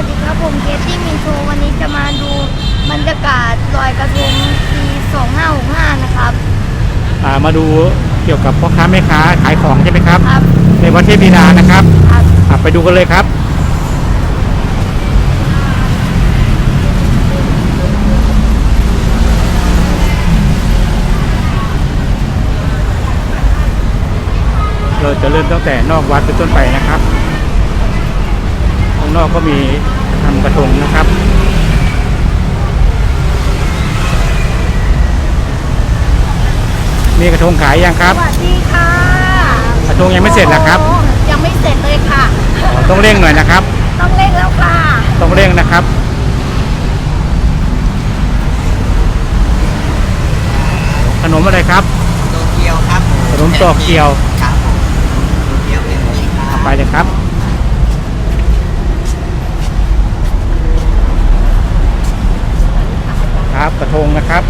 วัสดีครับผมเคที่มินโชวันนี้จะมาดูบรรยากาศลอยกระทงปี2565นะครับอ่ามาดูเกี่ยวกับพ่อค้าแม่ค้าขายของใช่ไหมครับ ครับในวัดเทพบิดานะครับครับอะไปดูกันเลยครับ เราจะเริ่มตั้งแต่นอกวัดเป็นต้นไปนะครับข้างนอกก็มีทำกระทงนะครับมีกระทงขายยังครับ สวัสดีค่ะ กระทงยังไม่เสร็จนะครับโอ้ยังไม่เสร็จเลยค่ะอ๋อต้องเร่งหน่อยนะครับ ต้องเร่งแล้วค่ะ ต้องเร่งนะครับ ขนมอะไรครับ โตเกียวครับผมขนมโตเกียวครับผมโตเกียวเป็นนี้ครัเอาบไปเลยครับ ครับ กระทงนะครับ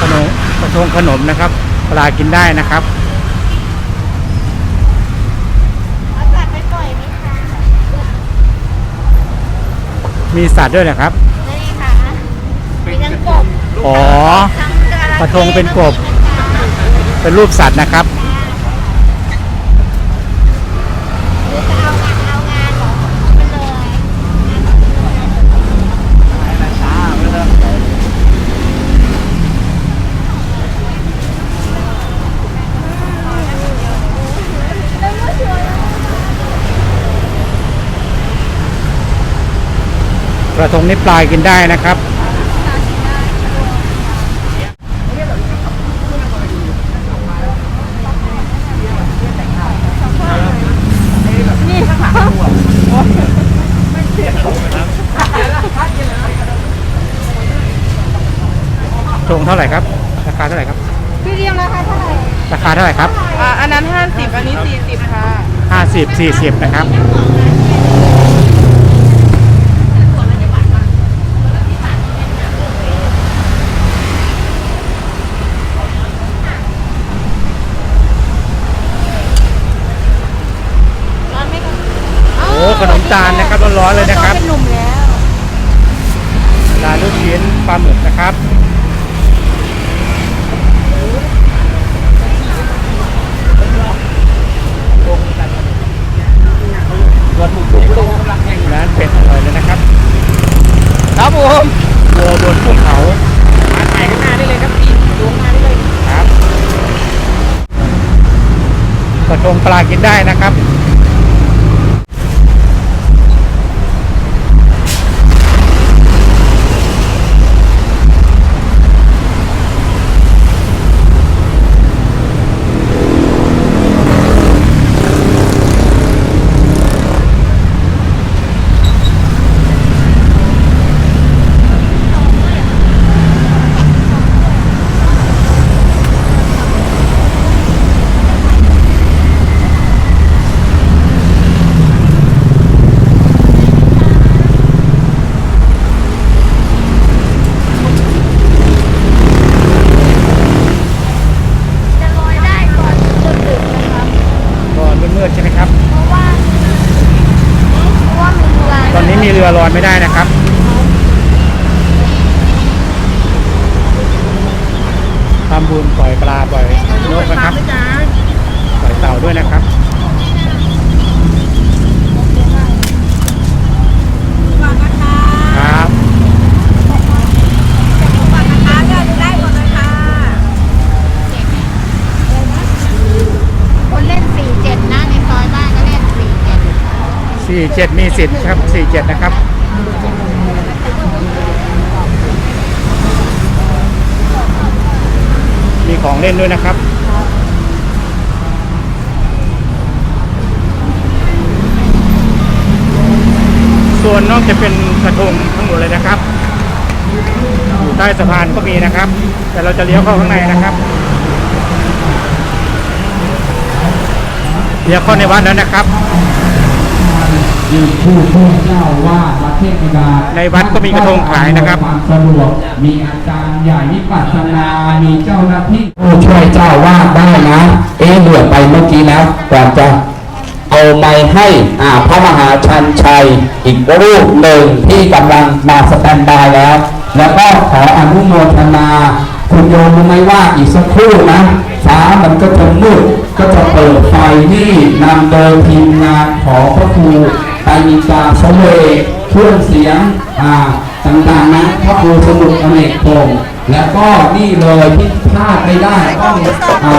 ขนมกระทงขนมนะครับ ปลากินได้นะครับ เอาสัตว์ไปปล่อยไหมคะ มีสัตว์ด้วยนะครับ นี่ค่ะมีทั้งกบอ๋อ ทั้งจเข้กระทงเป็นกบ เป็นรูปสัตว์นะครับ หรือจะเอางานเอางานเหรอไปเลย ก ระทงนี้ปลากินได้นะครับ ทงเท่าไหร่ครับ ราคาเท่าไหร่ครับ พี่เรียมราคาเท่าไหร่ราคาเท่าไหร่ครับ อ่าอันนั้น 50 อันนี้ 40 ค่ะห้าสิบสี่สิบนะครับ ขนมตาลนะครับร้อนๆเลยนะครับเป็นหนุ่มแล้วร้านลูกชิ้นปลาหมึกนะครับร้านเป็ดอร่อยเลยนะครับ ครับผมวัวบนภูเขามาถ่ายข้างหน้าได้เลยครับพี่ดูข้างหน้าได้เลยครับกระทงปลากินได้นะครับ จะลอยได้ก่อนดึกๆนะครับ ก่อนมืดๆใช่ไหมครับ เพราะว่าเพราะว่ามีเรือ ตอนนี้มีเรือลอยไม่ได้ นะครับ ทำบุญปล่อยปลาปล่อยนกนะครับ ปล่อยเต่าด้วยนะครับฝากนะคะครับฝากนะคะเลือกได้หมดเลยค่ะคนเล่น47นะในซอยบ้านก็เล่น47 47มีสิทธิ์ครับ47นะครับ ของเล่นด้วยนะครับ ส่วนนอกจะเป็นกระทงทั้งหมดเลยนะครับ อยู่ใต้สะพานก็มีนะครับ แต่เราจะเลี้ยวเข้าข้างในนะครับเลี้ยวเข้าในวัดแล้วนะครับ ในวัดก็มีกระทงขายนะครับความสะดวกมีอาจารย์ใหญ่วิปัสสนา มีเจ้าหน้าที่ผู้ช่วยเจ้าว่าได้นะ เอ๊ะเหลือไปเมื่อกี้แล้วก่อนจะเอาไม้ให้อ่าพระมหาชันชัย อีกรูปหนึ่งที่กำลังมาสแตนบายแล้ว แล้วก็ขออนุโมทนา คุณโยมรู้ไหมว่าอีกสักครู่นะฟ้ามันก็จะมืดก็จะเปิดไฟนี่นำโดยทีมงานของพระครู ไตรมิกาสเวกเครื่องเสียงอ่าต่างๆนะพระครูสมุทรอเนกพงศ์แล้วก็นี่เลยที่พลาดไม่ได้ต้องอ่า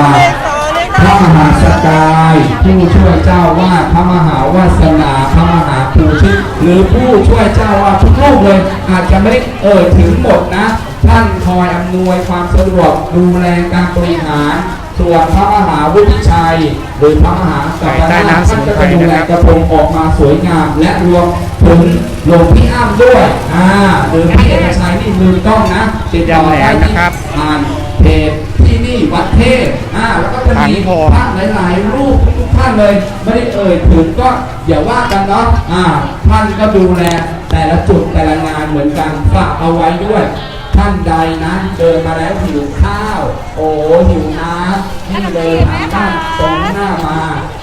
พระมหาสกายผู้ช่วยเจ้าว่าพระมหาวาสนาพระมหาภูชิตหรือผู้ช่วยเจ้าว่าทุกรูปเลย อาจจะไม่ได้เอ่ยถึงหมดนะ ท่านคอยอำนวยความสะดวกดูแลการบริหาร ส่วนพระมหาวุฒิชัย หรือพระมหาสัปใต้ดาห์น้ำสท่านมุก็ทรไทจะยดูแลนะครับกระทงออกมาสวยงาม และรวมถึงหลวงพี่อ้ำด้วยอ่าหรือพี่เอกชัยนี่ลืมต้องนะติดต่อได้ยำแหนมนะที่ครับผ่านเพจที่นี่วัดเทพอ่าแล้วก็จะมีขันโพพระหลาย ๆ รูปทุกท่านเลยไม่ได้เอ่ยถึงก็อย่าว่ากันเนาะอ่าท่านก็ดูแลแต่ละจุดแต่ละงานเหมือนกันฝากเอาไว้ด้วย ท่านใดนะเดินมาแล้วหิวข้าว โอ้หิวน้ำ นี่เลยทางด้านตรงหน้ามา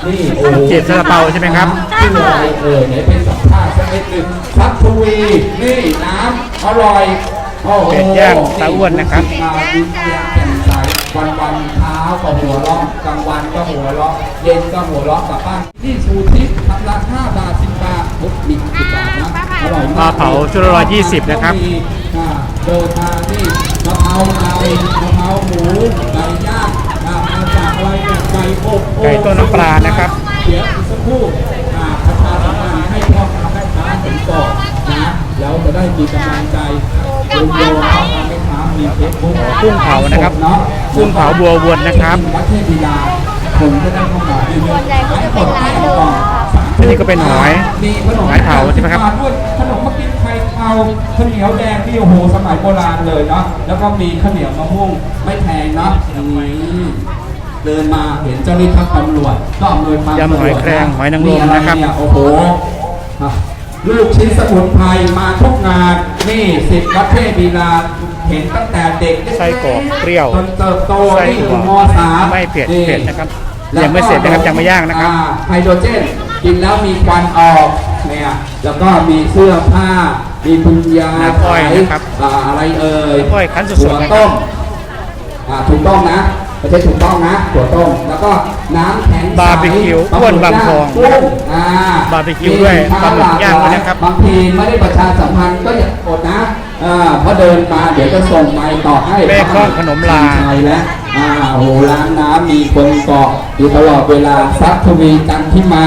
นี่โอ้เจ็ดซาลาเปาใช่ไหมครับชื่ออะไรเอ่ยไหนเป็นสัมภาษณ์สักนิดหนึ่งพักทวีนี่น้ำอร่อยโอ้โหเป็ดย่างตาอ้วนนะครับ มายิ้มแย้มแจ่มใสวันวันๆเช้าก็หัวเราะกลางวันก็หัวเราะเย็นก็หัวเราะกลับบ้านนี่ชูทิพย์ทำราคาบาทสิบบาทปุ๊บมีสิบบาทนะอร่อยปมาลากเผาชุดละร้อยยี่สิบนะครับมีอ่าเดินทางนี่มะพร้าวไก่มะพร้าวหมูไก่ย่าง ไก่อบโอ่งไก่ต้มน้ำปลานะครับเดี๋ยวอีกสักครู่อ่าประชาสัมพันธ์ให้พ่อค้าแม่ค้าถึงก่อนนะแล้วจะได้มีกำลังใจโยมโยมพ่อค้าแม่ค้ามีเฟซบุ๊กกุ้งเผานะครับเนาะกุ้งเผาบัววนนะครับวัดเทพบิดาผมจะได้เข้ามาเยอะๆส่วนใหญ่ก็จะเป็นร้านเดิมนะครับอันนี้ก็เป็นหอยมีขนมหอยเผาใช่ไหมครับด้วยขนมมะกินไข่เผาข้าวเหนียวแดงที่โอ้โหสมัยโบราณเลยเนาะแล้วก็มีข้าวเหนียวมะม่วงไม่แพงเนาะอืม เดินมาเห็นเจ้าหน้าที่ตำรวจก็อำนวยความยำหอยแครงหอยนางรมมีอะไรนะครับเนี่ยโอ้โหอะลูกชิ้นสมุนไพรมาทุกงานนี่สิบวัดเทพบีลาเห็นตั้งแต่เด็กเล็ๆไส้กรอกเปรี้ยวจนเติบโตไส้นี่กรอกมสามไม่เผ็ดนี่เผ็ดนะครับแล้วยังไม่เสร็จนะครับยังไม่ย่างนะครับอ่ไฮโดรเจนกินแล้วมีควันออกเนี่ยแล้วก็มีเสื้อผ้า มีปุญญาน้ำอ้อยนะครับอ่าอะไรเอ่ยน้ำอ้อยคั้นสดๆถั่วนะครับต้มอ่าถูกต้องนะ ไม่ใช่ถูกต้องนะถั่วต้มแล้วก็น้ำแข็งใสบาร์บีคิวอ้วนบางทองกุ้งอ่าบาร์บีคิวด้วยมีปลาหมึกย่างด้วยนะครับบางทีไม่ได้ประชาสัมพันธ์ก็อย่ากดนะอ่าเพราะเดินมาเดี๋ยวจะส่งไปต่อให้เบคอนขนมลาใช่แล้วอ่าโอ้โหร้านน้ำมีคนเกาะอยู่ตลอดเวลาซักทวีกันที่มา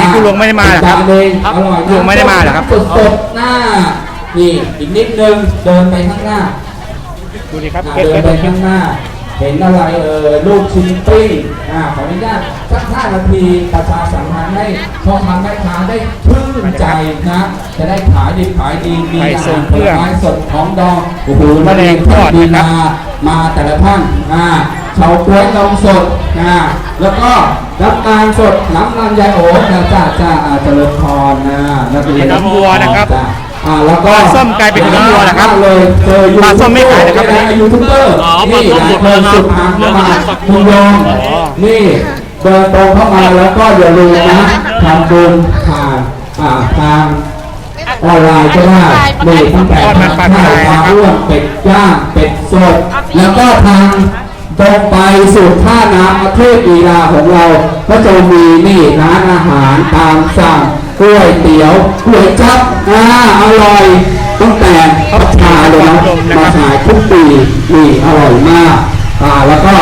นี่คุณลุงไม่ได้มาเหรอครับจนเองอร่อยลุงไม่ได้มาเหรอครับสดๆหน้านี่อีกนิดนึงเดินไปข้างหน้าดูดิครับอ่าเก็บเดินไว้ไปข้างหน้า เห็นอะไรเออลูกชิ้นปิ้งอ่าขออนุญาตสักห้านาทีประชาสัมพันธ์ให้พ่อค้าแม่ค้าได้ชื่นใจนะ จะได้ขายดีขายดีมีไข่อาทรหางรเคผรื่ลองไม้สดของดองโอ้โหมะแดงทอดดีนะครับมามาแต่ละท่านอ่าเฉาก๊วยนมสดอ่าแล้วก็รับตาลสดน้ำลำไยโอ้จ้าจ้าจ้าอ่าเจริญพรนะนักเรียนน้ำวัวนะครับจ้ อ่าแล้วก็ปลาส้มกลายเป็นน้ำวัวเหรอครับเลยเจอยูปลาส้มไม่ขายนะครับยูทูบเบอร์อ๋อปลาส้มหมดเดินสุดทางเข้ามาคุณยงอ๋อนี่เดินตรงเข้ามาแล้วก็อย่าลืมนะทำบุญผ่านอ่าทางออนไลน์ก็ได้นี่ตั้งแต่ทอดมันปลาทางกรายปลานะครับร่วมเป็ดย่างเป็ดสด แล้วก็ทางตรงไปสู่ท่าน้ำประเทศอีลาของเรา ก็จะมีนี่ร้านอาหารตามสั่ง ก๋วยเตี๋ยวก๋วยจั๊บอ่าอร่อยตั้งแต่พัฒนาเลยนะมาขายทุกปีนี่อร่อยมากอ่าแล้วก็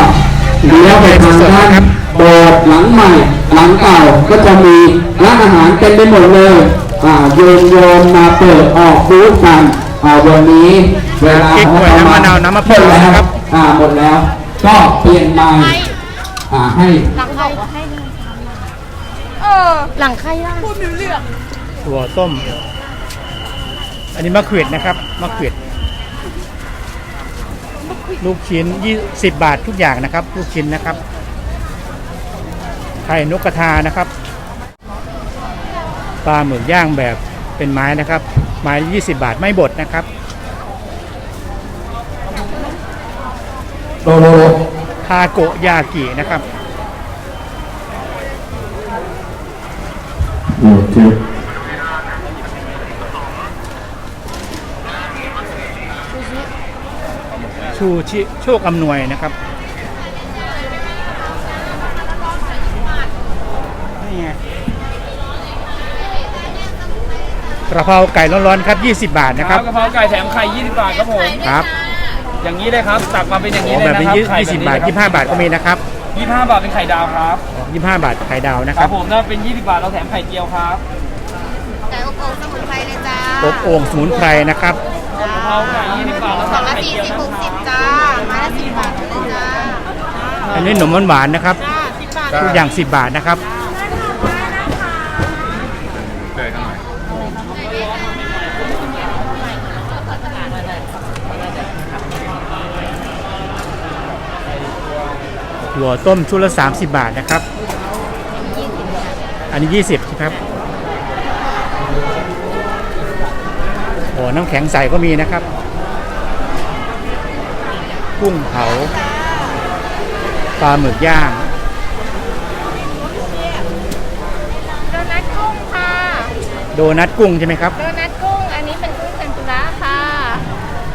เลี้ยวไปทางด้านโบสถ์หลังใหม่หลังเก่าก็จะมีร้านอาหารเต็มไปหมดเลยอ่าโยมโยมมาเปิดออกบูธกันอ่าวันนี้เวลาเก๊กฮวยน้ำมะนาวน้ำมะพร้าวหดแล้วนะครับอ่าหมดแล้ว ก็เปลี่ยนใหม่อ่าให้ ออหลังใครล่ะพูดเรื่องถั่วต้ม อันนี้มะเขือนะครับมะเขือลูกชิ้นยี่สิบบาททุกอย่างนะครับ ลูกชิ้นนะครับไข่นกกระทานะครับปลาหมึกย่างแบบเป็นไม้นะครับ ไม้20บาทไม่บดนะครับโลโลโลทาโกยากินะครับ โอเคชูชิโชคอำนวยนะครับนี่ไงกระเพราไก่ร้อนๆครับ 20 บาทนะครับกะเพราไก่แถมไข่ 20 บาทครับผม ครับ อย่างนี้เลยครับตักมาเป็นอย่างโอ้นี้เลแบยบนะเป็นครับยี่ไข่สิบบาท25บาทก็มีนะครับ 25 บาทเป็นไข่ดาวครับ 25 บาทไข่ดาวนะคครัรับบผมถ้าเป็น 20 บาทเราแถมไข่เจียวครับไก่อบโอ่งสมุนไพรเลยจ้าอบโอ่งสมุนไพรนะครับ กะเพราไก่20 บาทเรากล่องแถมละไข่สี่เจียวสิบนะหกสิบจ้าไม้ละสิบบาทเลยจ้าอันนี้ขนมหวานๆนะครับทุกอย่าง 10 บาทนะครับ หัวต้มชุดละ 30 บาทนะครับ อันนี้ 20ใช่ไหมครับโอ้น้ำแข็งใสก็มีนะครับ กุ้งเผาปลาหมึกย่างโดนัทกุ้งค่ะ โดนัทกุ้งใช่ไหมครับ โดนัทกุ้ง อันนี้เป็นกุ้งเทมปุระค่ะ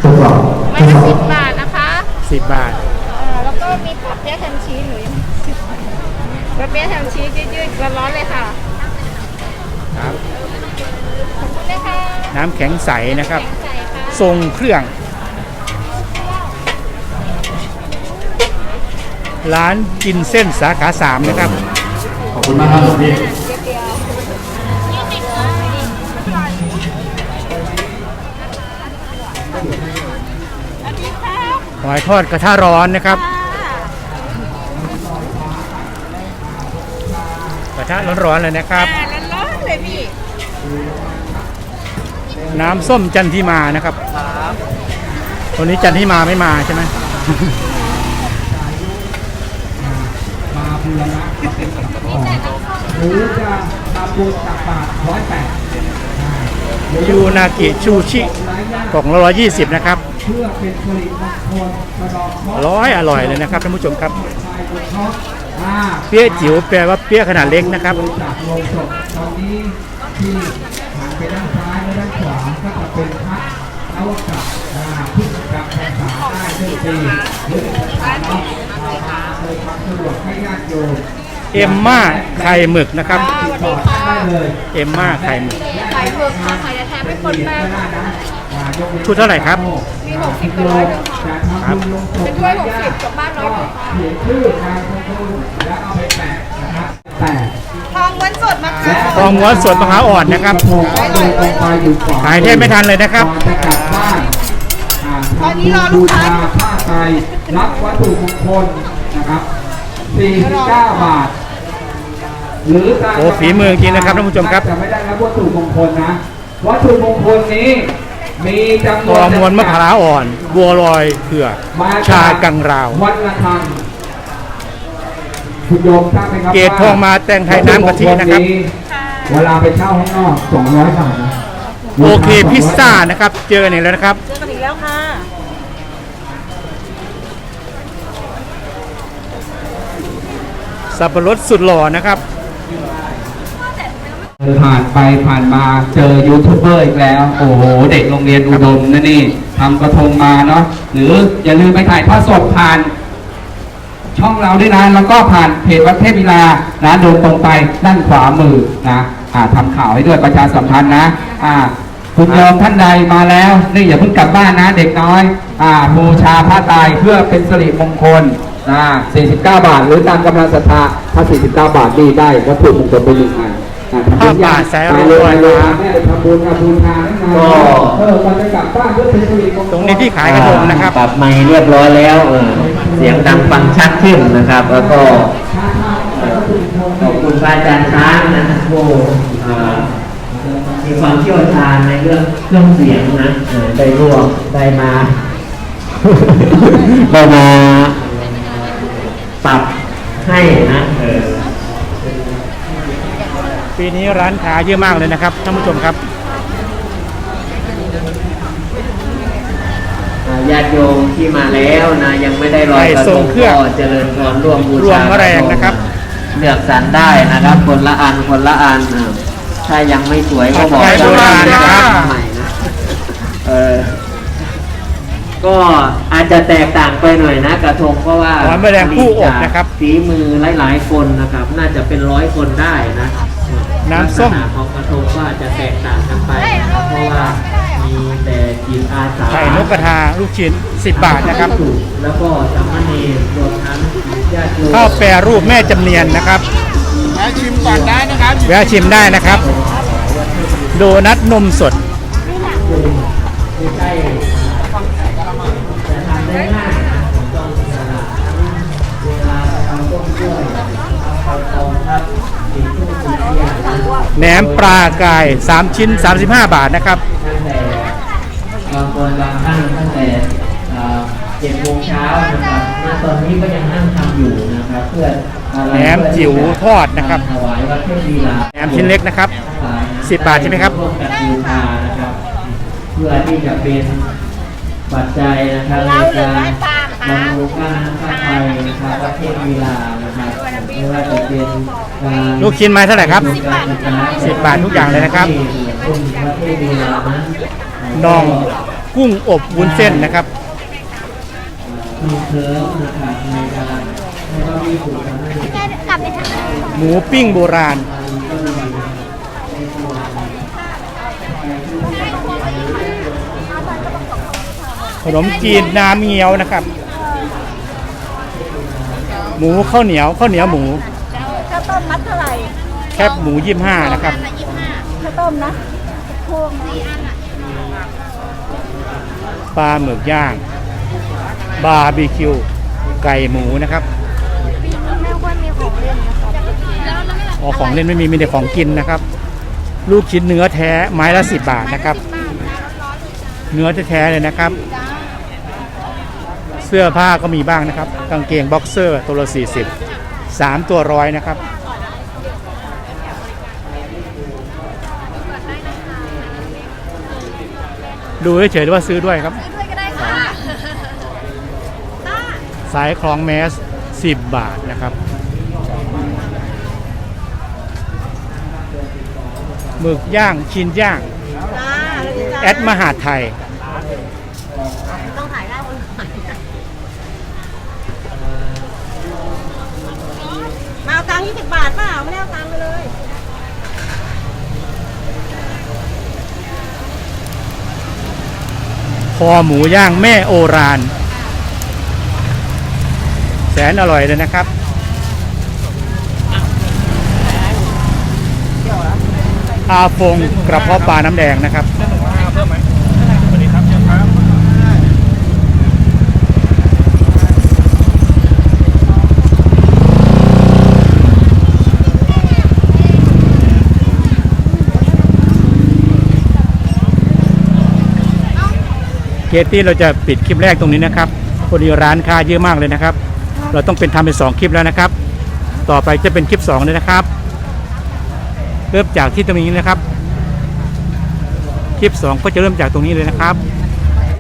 ทดสอบไม้ละสิบบาทนะคะ 10 บาท ผัดเปี๊ยะแฮมชีสยืดๆร้อนๆเลยค่ะครับขอบคุณนะคะน้ำแข็งใสนะครับ แข็งใสค่ะทรงเครื่อง ร้านกินเส้นสาขา3นะครับ ขอบคุณมากครับหลวงพี่หอยทอดกระทะร้อนนะครับก ระทะร้อนๆเลยนะครับร้อนๆเลยพี่น้ำส้มจันทิมานะครับวันนี้จันทิมาไม่มาใช่ไหม มาบูรณะก็เป็นสังฆของหรือจะทำบุญตักบาตรร้อยแปดยูนากิชูชิกล่องละร้อยยี่สิบนะครับ เพื่อเป็นสิริมงคลกระดองเคราะห์ร้อยอร่อยเลยนะครับท่านผู้ชมครับ ชายบุญเคราะห์อ่า เปี๊ยะจิ๋วแปลว่าเปี๊ยะขนาดเล็กนะครับ จากโรงศพตอนนี้ที่หันไปด้านซ้ายและด้านขวาก็จะเป็นพระนวกะอ่าพึ่งจำพรรษาได้เดือนปีหรือภาษาเนาะเรามาโดยความสะดวกให้ญาติโยมเอ็มม่าไข่หมึกนะครับ ติดต่อได้เลย เอ็มม่าไข่หมึก ไข่หมึกค่ะไข่แท้ๆไม่ปนแป้งค่ะ ชุดเท่าไหร่ครับ มีหกสิบกับร้อยหนึ่งค่ะครับเป็นถ้วยหกสิบกับบ้านร้อยหนึ่งค่ะเขียนชื่อการทำบุญแล้วเอาไปแปะนะครับแปะทองม้วนสดมะขามทองม้วนสดมะพร้าวอ่อนนะครับโก็เดินลงไปอยู่ขวาขายแทบไม่ทันเลยนะครับก่อนจะกลับบ้านอ่าทำบุญบูชาผ้าไตรรับวัตถุมงคลนะครับ49บาทหรือตามโอ้ฝีมือจริงนะครับท่านผู้ชมครับจะไม่ได้รับวัตถุมงคลนะ วัตถุมงคลนี้ มีจำนทวนองม้วนมะพร้าวอ่อน บัวลอยเผือกมาชากังราววัดละคังคุณโยมทราบไหมครับเกรดทองมาแตงไทยน้ำกะทินะครับ เวลาไปเช่าข้างนอก200บาทนะโอเคพิซซ่านะครับ เจอกันอีกแล้วนะครับ เจอกันอีกแล้วค่ะสับปะรดสุดหล่อนะครับ ผ่านไปผ่านมาเจอยูทูบเบอร์อีกแล้ว โอ้โห เด็กโรงเรียนอุดมนะนี่ทำกระทงมาเนาะหรืออย่าลืมไปถ่ายทอดสดผ่าน ช่องเราด้วยนะแล้วก็ผ่านเพจวัดเทพวิลานะเดินตรงไปด้านขวามือนะอ่าทำข่าวให้ด้วยประชาสัมพันธ์นะอ่าคุณโยมท่านใดมาแล้วนี่อย่าเพิ่งกลับบ้านนะเด็กน้อยอ่าบูชาผ้าไตรเพื่อเป็นสิริมงคลนะ49 บาท หรือตามกำลังศรัทธาถ้า49 บาทนี่ได้วัตถุมงคลไปหนึ่งอัน ผ้าป่าแสนไปรเลวยยเลยแม่ทำบุญทำบุญทานให้มาเออก่อนจะกลับบ้านเพื่อเป็นสิริมงคลตรงนี้ที่ขายกระทงนะครับ ปรับไมค์เรียบร้อยแล้วเออเสียงดังฟังชัดขึ้นนะครับ แล้วก็ขอบคุณพระอาจารย์ช้างนะผู้เอ่อมีความเชี่ยวชาญในเรื่องเครื่องเสียงนะเออได้ร่วมได้มาได้มาปรับให้นะเออ ปีนี้ร้านค้าเยอะมากเลยนะครับท่านผู้ชมครับอ่าญาติโยมที่มาแล้วนะยังไม่ได้ลอยกระไปททรงงเครื่องก็เจริญพรร่วมบูชารวมแมลงนะครับเลือกสรรได้นะครับ คนละอันคนละอันเออถ้ายังไม่สวยก็บอกผัดไทยโบราณนะครับใหม่นะเออก็อาจจะแตกต่างไปหน่อยนะกระทงเพราะว่าหอมแมลงผู้อบนะครับฝีมือหลาย ๆ คนนะครับ น่าจะเป็นร้อยคนได้นะ น้ำส้มลักษณะของกระทงก็อาจจะแตกต่างกันไปนะครับเพราะว่ามีแต่จิตอาสาไข่นกกระทาลูกชิ้น 10 บาทนะครับ แล้วก็สามเณรรวมทั้งญาติโยมข้าวแปรรูปแม่จำเนียนนะครับแวะชิมก่อนได้นะครับแวะชิมได้นะครับ โดนัทนมสดไม่ใช่จ แหนมปลากาย 3 ชิ้น 35 บาทนะครับตั้งแต่บางคนบางท่านตั้งแต่เจ็ดโมงเช้านะครับณตอนนี้ก็ยังนั่งทำอยู่นะครับ เพื่ออะไรแหนมจิ๋วทอดนะครับถวายวัดเทพลีลาแหนมชิ้นเล็กนะครับ10บาทใช่ไหมครับร่วมกันบูชานะครับ เพื่อที่จะเป็นปัจจัยนะครับในการบำรุงค่าน้ำค่าไฟนะครับวัดเทพลีลานะครับ ไม่ว่าจะเป็นการลูกชิ้นไม้เท่าไหร่ครับ สิ10บาททุกอย่างเลยนะครับวัดเทพลีลานั้นน่องกุ้งอบวุ้นเส้นนะครับ มีเคิร์ฟนะครับในการให้เรามีผูกพันให้กลับไปทางนั้นหมูปิ้งโบราณ ขนมจีนน้ำเงี้ยวนะครับ หมูข้าวเหนียวข้าวเหนียวหมูข้าวต้มมัดเท่าไหร่แคบหมูยี่ห้านะครับ ข้าวต้มนะพวงปลาหมึกย่าง บาร์บีคิว ไก่หมูนะครับปีนี้ไม่ค่อยมีของเล่นนะครับอ๋อของเล่นไม่มีมีแต่ของกินนะครับ ลูกชิ้นเนื้อแท้ไม้ละสิบบาทนะครับ เนื้อแท้ๆเลยนะครับ เสื้อผ้าก็มีบ้างนะครับ กางเกงบ็อกเซอร์ตัวละสี่สิบสามตัวร้อยนะครับดูเฉยๆหรือว่าซื้อด้วยครับด้วยก็ได้ค่ะสายคล้องแมส 10 บาทนะครับหมึกย่างชิ้นย่างจ้าแล้วจะจ้าแอดมหาดไทย ต้องถ่ายได้คนถ่าย มาเอาตังค์20บาทเปล่าไม่ได้เอาตังค์ไปเลยคอหมูย่างแม่โอราน แสนอร่อยเลยนะครับอาฟงกระเพาะปลาน้ำแดงนะครับ เค สที่เราจะปิดคลิปแรกตรงนี้นะครับคนนี้ร้านค้าเยอะมากเลยนะครับ เราต้องเป็นทำเป็นสองคลิปแล้วนะครับ ต่อไปจะเป็นคลิปสองเลยนะครับ เริ่มจากที่ตรงนี้นะครับ คลิปสองก็จะเริ่มจากตรงนี้เลยนะครับ